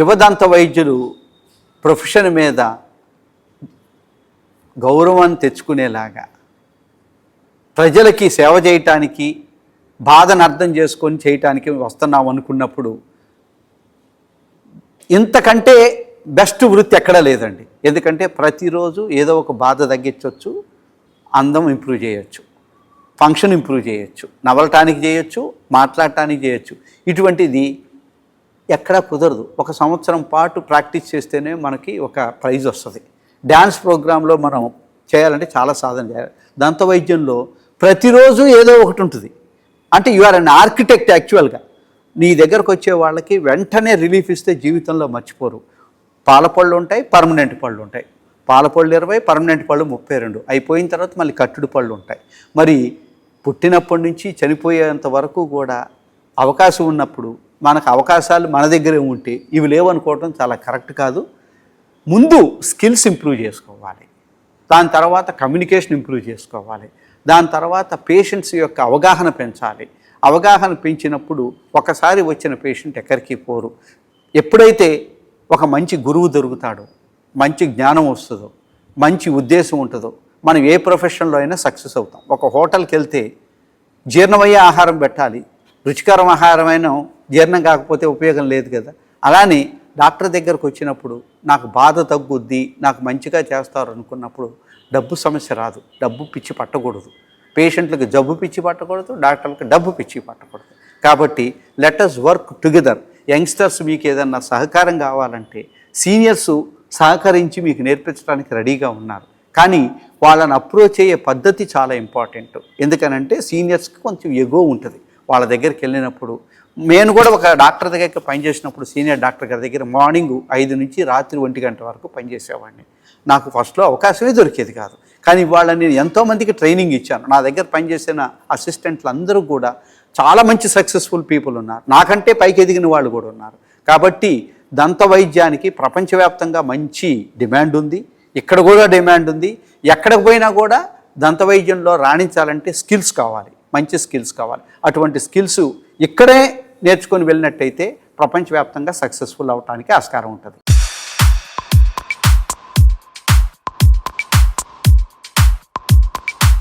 యువదంత వైద్యులు ప్రొఫెషన్ మీద గౌరవాన్ని తెచ్చుకునేలాగా ప్రజలకి సేవ చేయటానికి బాధను అర్థం చేసుకొని చేయటానికి వస్తున్నాం అనుకున్నప్పుడు ఇంతకంటే బెస్ట్ వృత్తి ఎక్కడా లేదండి. ఎందుకంటే ప్రతిరోజు ఏదో ఒక బాధ తగ్గించవచ్చు అందం ఇంప్రూవ్ చేయొచ్చు ఫంక్షన్ ఇంప్రూవ్ చేయొచ్చు నవలటానికి చేయొచ్చు మాట్లాడటానికి చేయొచ్చు. ఇటువంటిది ఎక్కడా కుదరదు. ఒక సంవత్సరం పాటు ప్రాక్టీస్ చేస్తేనే మనకి ఒక ప్రైజ్ వస్తుంది. డ్యాన్స్ ప్రోగ్రాంలో మనం చేయాలంటే చాలా సాధన చేయాలి. దంత వైద్యంలో ప్రతిరోజు ఏదో ఒకటి ఉంటుంది. అంటే యు ఆర్ అన్ ఆర్కిటెక్ట్ యాక్చువల్గా నీ దగ్గరకు వచ్చే వాళ్ళకి వెంటనే రిలీఫ్ ఇస్తే జీవితంలో మర్చిపోరు. పాలపళ్ళు ఉంటాయి పర్మనెంట్ పళ్ళు ఉంటాయి. పాలపళ్ళు ఇరవై పర్మనెంట్ పళ్ళు ముప్పై రెండు. అయిపోయిన తర్వాత మళ్ళీ కట్టుడు పళ్ళు ఉంటాయి. మరి పుట్టినప్పటి నుంచి చనిపోయేంత వరకు కూడా అవకాశం ఉన్నప్పుడు మనకు అవకాశాలు మన దగ్గరే ఉంటే ఇవి లేవనుకోవటం చాలా కరెక్ట్ కాదు. ముందు స్కిల్స్ ఇంప్రూవ్ చేసుకోవాలి. దాని తర్వాత కమ్యూనికేషన్ ఇంప్రూవ్ చేసుకోవాలి. దాని తర్వాత పేషెంట్స్ యొక్క అవగాహన పెంచాలి. అవగాహన పెంచినప్పుడు ఒకసారి వచ్చిన పేషెంట్ ఎక్కడికి పోరు. ఎప్పుడైతే ఒక మంచి గురువు దొరుకుతాడో మంచి జ్ఞానం వస్తుందో మంచి ఉద్దేశం ఉంటుందో మనం ఏ ప్రొఫెషన్లో అయినా సక్సెస్ అవుతాం. ఒక హోటల్కి వెళ్తే జీర్ణమయ్యే ఆహారం పెట్టాలి. రుచికరం ఆహారమైన జీర్ణం కాకపోతే ఉపయోగం లేదు కదా. అలానే డాక్టర్ దగ్గరకు వచ్చినప్పుడు నాకు బాధ తగ్గుద్ది నాకు మంచిగా చేస్తారు అనుకున్నప్పుడు డబ్బు సమస్య రాదు డబ్బు పిచ్చి పట్టకూడదు. పేషెంట్లకు జబ్బు పిచ్చి పట్టకూడదు డాక్టర్లకు డబ్బు పిచ్చి పట్టకూడదు. కాబట్టి లెటర్స్ వర్క్ టుగెదర్. యంగ్స్టర్స్ మీకు ఏదన్నా సహకారం కావాలంటే సీనియర్స్ సహకరించి మీకు నేర్పించడానికి రెడీగా ఉన్నారు. కానీ వాళ్ళని అప్రోచ్ అయ్యే పద్ధతి చాలా ఇంపార్టెంట్. ఎందుకనంటే సీనియర్స్కి కొంచెం ఎగో ఉంటుంది. వాళ్ళ దగ్గరికి వెళ్ళినప్పుడు నేను కూడా ఒక డాక్టర్ దగ్గర పనిచేసినప్పుడు సీనియర్ డాక్టర్ గారి దగ్గర మార్నింగ్ ఐదు నుంచి రాత్రి ఒంటి గంట వరకు పనిచేసేవాడిని నాకు ఫస్ట్లో అవకాశమే దొరికేది కాదు. కానీ ఇవాళ నేను ఎంతోమందికి ట్రైనింగ్ ఇచ్చాను. నా దగ్గర పనిచేసిన అసిస్టెంట్లు అందరూ కూడా చాలా మంచి సక్సెస్ఫుల్ పీపుల్ ఉన్నారు. నాకంటే పైకి ఎదిగిన వాళ్ళు కూడా ఉన్నారు. కాబట్టి దంత వైద్యానికి ప్రపంచవ్యాప్తంగా మంచి డిమాండ్ ఉంది. ఇక్కడ కూడా డిమాండ్ ఉంది. ఎక్కడికి పోయినా కూడా దంత వైద్యంలో రాణించాలంటే స్కిల్స్ కావాలి. మంచి స్కిల్స్ కావాలి. అటువంటి స్కిల్స్ ఇక్కడే నేర్చుకొని వెళ్ళినట్టయితే ప్రపంచవ్యాప్తంగా సక్సెస్ఫుల్ అవటానికి ఆస్కారం ఉంటుంది.